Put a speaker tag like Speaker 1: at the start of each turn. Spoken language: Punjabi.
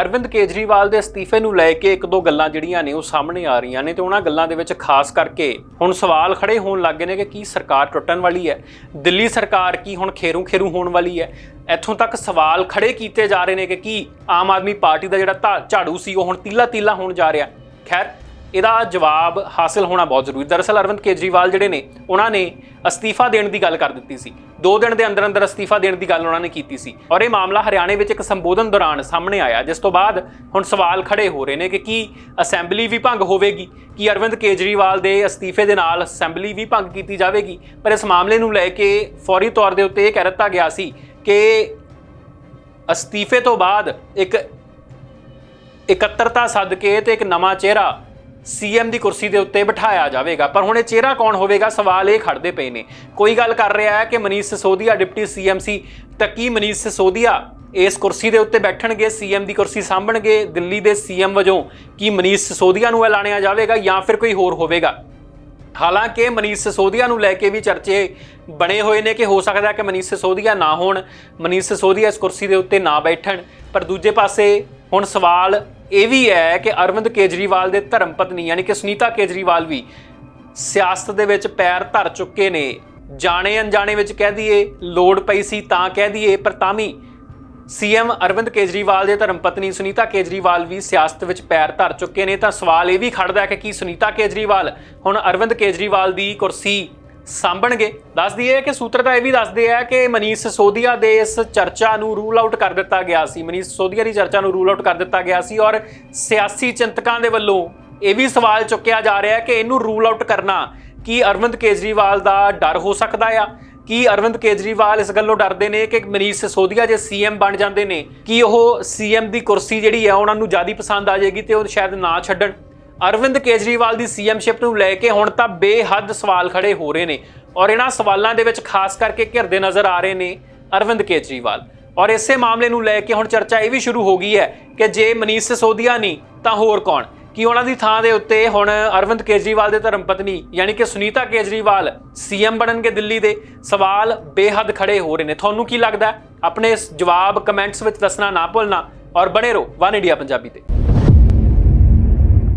Speaker 1: ਅਰਵਿੰਦ ਕੇਜਰੀਵਾਲ ਦੇ ਅਸਤੀਫੇ ਨੂੰ ਲੈ ਕੇ ਇੱਕ ਦੋ ਗੱਲਾਂ ਜਿਹੜੀਆਂ ਨੇ ਉਹ ਸਾਹਮਣੇ ਆ ਰਹੀਆਂ ਨੇ ਤੇ ਉਹਨਾਂ ਗੱਲਾਂ ਦੇ ਵਿੱਚ ਖਾਸ ਕਰਕੇ ਹੁਣ ਸਵਾਲ ਖੜੇ ਹੋਣ ਲੱਗੇ ਨੇ ਕਿ ਕੀ ਸਰਕਾਰ ਟੁੱਟਣ ਵਾਲੀ ਹੈ? ਦਿੱਲੀ ਸਰਕਾਰ ਕੀ ਹੁਣ ਖੇਰੂ ਖੇਰੂ ਹੋਣ ਵਾਲੀ ਹੈ? ਇੱਥੋਂ ਤੱਕ ਸਵਾਲ ਖੜੇ ਕੀਤੇ ਜਾ ਰਹੇ ਨੇ ਕਿ ਕੀ ਆਮ ਆਦਮੀ ਪਾਰਟੀ ਦਾ ਜਿਹੜਾ ਧਾ- ਝਾੜੂ ਸੀ ਉਹ ਹੁਣ ਤੀਲਾ ਤੀਲਾ ਹੋਣ ਜਾ ਰਿਹਾ। ਖੈਰ ਇਹਦਾ ਜਵਾਬ ਹਾਸਲ ਹੋਣਾ ਬਹੁਤ ਜ਼ਰੂਰੀ। ਦਰਅਸਲ ਅਰਵਿੰਦ ਕੇਜਰੀਵਾਲ ਜਿਹੜੇ ਨੇ, ਉਹਨਾਂ ਨੇ ਅਸਤੀਫਾ ਦੇਣ ਦੀ ਗੱਲ ਕਰ ਦਿੱਤੀ ਸੀ। ਦੋ ਦਿਨ ਦੇ ਅੰਦਰ ਅੰਦਰ ਅਸਤੀਫਾ ਦੇਣ ਦੀ ਗੱਲ ਉਹਨਾਂ ਨੇ ਕੀਤੀ ਸੀ। ਔਰ ਇਹ ਮਾਮਲਾ ਹਰਿਆਣੇ ਵਿੱਚ ਇੱਕ ਸੰਬੋਧਨ ਦੌਰਾਨ ਸਾਹਮਣੇ ਆਇਆ, ਜਿਸ ਤੋਂ ਬਾਅਦ ਹੁਣ ਸਵਾਲ ਖੜੇ ਹੋ ਰਹੇ ਨੇ ਕਿ ਕੀ ਅਸੈਂਬਲੀ ਵੀ ਭੰਗ ਹੋਵੇਗੀ? ਕੀ ਅਰਵਿੰਦ ਕੇਜਰੀਵਾਲ ਦੇ ਅਸਤੀਫੇ ਦੇ ਨਾਲ ਅਸੈਂਬਲੀ ਵੀ ਭੰਗ ਕੀਤੀ ਜਾਵੇਗੀ? ਪਰ ਇਸ ਮਾਮਲੇ ਨੂੰ ਲੈ ਕੇ ਫੌਰੀ ਤੌਰ ਦੇ ਉੱਤੇ ਇਹ ਕਹਿ ਦਿੱਤਾ ਗਿਆ ਸੀ ਕਿ ਅਸਤੀਫੇ ਤੋਂ ਬਾਅਦ ਇੱਕ ਇਕੱਤਰਤਾ ਸੱਦ ਕੇ ਤੇ ਇੱਕ ਨਵਾਂ ਚਿਹਰਾ ਸੀਐਮ ਦੀ ਕੁਰਸੀ ਦੇ ਉੱਤੇ ਬਿਠਾਇਆ ਜਾਵੇਗਾ। ਪਰ ਹੁਣ ਇਹ ਚਿਹਰਾ ਕੌਣ ਹੋਵੇਗਾ? ਸਵਾਲ ਇਹ ਖੜਦੇ ਪਏ ਨੇ। ਕੋਈ ਗੱਲ ਕਰ ਰਿਹਾ ਹੈ ਕਿ ਮਨੀਸ਼ ਸਿਸੋਦੀਆ ਡਿਪਟੀ ਸੀਐਮ ਸੀ ਤਾਂ ਕੀ ਮਨੀਸ਼ ਸਿਸੋਦੀਆ ਇਸ ਕੁਰਸੀ ਦੇ ਉੱਤੇ ਬੈਠਣਗੇ, ਸੀਐਮ ਦੀ ਕੁਰਸੀ ਸਾਂਭਣਗੇ, ਦਿੱਲੀ ਦੇ ਸੀਐਮ ਵਜੋਂ ਕੀ ਮਨੀਸ਼ ਸਿਸੋਦੀਆ ਨੂੰ ਐਲਾਨਿਆ ਜਾਵੇਗਾ ਜਾਂ ਫਿਰ ਕੋਈ ਹੋਰ ਹੋਵੇਗਾ? ਹਾਲਾਂਕਿ ਮਨੀਸ਼ ਸਿਸੋਦੀਆ ਨੂੰ ਲੈ ਕੇ ਵੀ ਚਰਚੇ ਬਣੇ ਹੋਏ ਨੇ ਕਿ ਹੋ ਸਕਦਾ ਹੈ ਕਿ ਮਨੀਸ਼ ਸਿਸੋਦੀਆ ਨਾ ਹੋਣ, ਮਨੀਸ਼ ਸਿਸੋਦੀਆ ਇਸ ਕੁਰਸੀ ਦੇ ਉੱਤੇ ਨਾ ਬੈਠਣ। ਪਰ ਦੂਜੇ ਪਾਸੇ ਹੁਣ ਸਵਾਲ ਇਹ ਵੀ ਹੈ ਕਿ ਅਰਵਿੰਦ ਕੇਜਰੀਵਾਲ ਦੇ ਧਰਮ ਪਤਨੀ, ਯਾਨੀ ਕਿ ਸੁਨੀਤਾ ਕੇਜਰੀਵਾਲ ਵੀ ਸਿਆਸਤ ਦੇ ਵਿੱਚ ਪੈਰ ਧਰ ਚੁੱਕੇ ਨੇ। ਜਾਣੇ ਅਣਜਾਣੇ ਵਿੱਚ ਕਹਿ ਦਈਏ, ਲੋੜ ਪਈ ਸੀ ਤਾਂ ਕਹਿ ਦਈਏ, ਪਰ ਤਾਂ ਵੀ ਸੀਐਮ ਅਰਵਿੰਦ ਕੇਜਰੀਵਾਲ ਦੇ ਧਰਮ ਪਤਨੀ ਸੁਨੀਤਾ ਕੇਜਰੀਵਾਲ ਵੀ ਸਿਆਸਤ ਵਿੱਚ ਪੈਰ ਧਰ ਚੁੱਕੇ ਨੇ। ਤਾਂ ਸਵਾਲ ਇਹ ਵੀ ਖੜਦਾ ਹੈ ਕਿ ਕੀ ਸੁਨੀਤਾ ਕੇਜਰੀਵਾਲ, ਹੁਣ ਅਰਵਿੰਦ ਕੇਜਰੀਵਾਲ ਦੀ ਕੁਰਸੀ ਸਾਂਭਣਗੇ। ਦੱਸ ਦਈਏ ਕਿ ਸੂਤਰ ਤਾਂ ਇਹ ਵੀ ਦੱਸਦੇ ਆ ਕਿ ਮਨੀਸ਼ ਸਿਸੋਦੀਆ ਦੇ ਇਸ ਚਰਚਾ ਨੂੰ ਰੂਲ ਆਊਟ ਕਰ ਦਿੱਤਾ ਗਿਆ ਸੀ। ਮਨੀਸ਼ ਸਿਸੋਦੀਆ ਦੀ ਚਰਚਾ ਨੂੰ ਰੂਲ ਆਊਟ ਕਰ ਦਿੱਤਾ ਗਿਆ ਸੀ ਔਰ ਸਿਆਸੀ ਚਿੰਤਕਾਂ ਦੇ ਵੱਲੋਂ ਇਹ ਵੀ ਸਵਾਲ ਚੁੱਕਿਆ ਜਾ ਰਿਹਾ ਹੈ ਕਿ ਇਹਨੂੰ ਰੂਲ ਆਊਟ ਕਰਨਾ ਕੀ ਅਰਵਿੰਦ ਕੇਜਰੀਵਾਲ ਦਾ ਡਰ ਹੋ ਸਕਦਾ ਆ? ਕੀ ਅਰਵਿੰਦ ਕੇਜਰੀਵਾਲ ਇਸ ਗੱਲੋਂ ਡਰਦੇ ਨੇ ਕਿ ਮਨੀਸ਼ ਸਿਸੋਦੀਆ ਜੇ ਸੀਐਮ ਬਣ ਜਾਂਦੇ ਨੇ? ਕੀ ਉਹ ਸੀਐਮ ਦੀ ਕੁਰਸੀ ਜਿਹੜੀ ਹੈ ਉਹਨਾਂ ਨੂੰ ਜ਼ਿਆਦਾ ਪਸੰਦ ਆ ਜਾਏਗੀ ਤੇ ਉਹ ਸ਼ਾਇਦ ਨਾ ਛੱਡਣ? ਅਰਵਿੰਦ ਕੇਜਰੀਵਾਲ ਦੀ ਸੀਐਮਸ਼ਿਪ ਨੂੰ ਲੈ ਕੇ ਹੁਣ ਤਾਂ ਬੇਹੱਦ ਸਵਾਲ ਖੜੇ ਹੋ ਰਹੇ ਨੇ ਔਰ ਇਹਨਾਂ ਸਵਾਲਾਂ ਦੇ ਵਿੱਚ ਖਾਸ ਕਰਕੇ ਘਿਰਦੇ ਨਜ਼ਰ ਆ ਰਹੇ ਨੇ ਅਰਵਿੰਦ ਕੇਜਰੀਵਾਲ। ਔਰ ਇਸੇ ਮਾਮਲੇ ਨੂੰ ਲੈ ਕੇ ਹੁਣ ਚਰਚਾ ਇਹ ਵੀ ਸ਼ੁਰੂ ਹੋ ਗਈ ਹੈ ਕਿ ਜੇ ਮਨੀਸ਼ ਸਿਸੋਦੀਆ ਨਹੀਂ, ਤਾਂ ਹੋਰ ਕੌਣ? ਕਿ ਉਹਨਾਂ ਦੀ ਥਾਂ ਦੇ ਉੱਤੇ ਹੁਣ ਅਰਵਿੰਦ ਕੇਜਰੀਵਾਲ ਦੇ ਧਰਮ ਪਤਨੀ ਯਾਨੀ ਕਿ ਸੁਨੀਤਾ ਕੇਜਰੀਵਾਲ ਸੀਐਮ ਬਣਨਗੇ ਦਿੱਲੀ ਦੇ? ਸਵਾਲ ਬੇਹੱਦ ਖੜੇ ਹੋ ਰਹੇ ਨੇ। ਤੁਹਾਨੂੰ ਕੀ ਲੱਗਦਾ ਆਪਣੇ ਜਵਾਬ ਕਮੈਂਟਸ ਵਿੱਚ ਦੱਸਣਾ ਨਾ ਭੁੱਲਣਾ ਔਰ ਬਣੇ ਰਹੋ ਵਨ ਇੰਡੀਆ ਪੰਜਾਬੀ ਤੇ।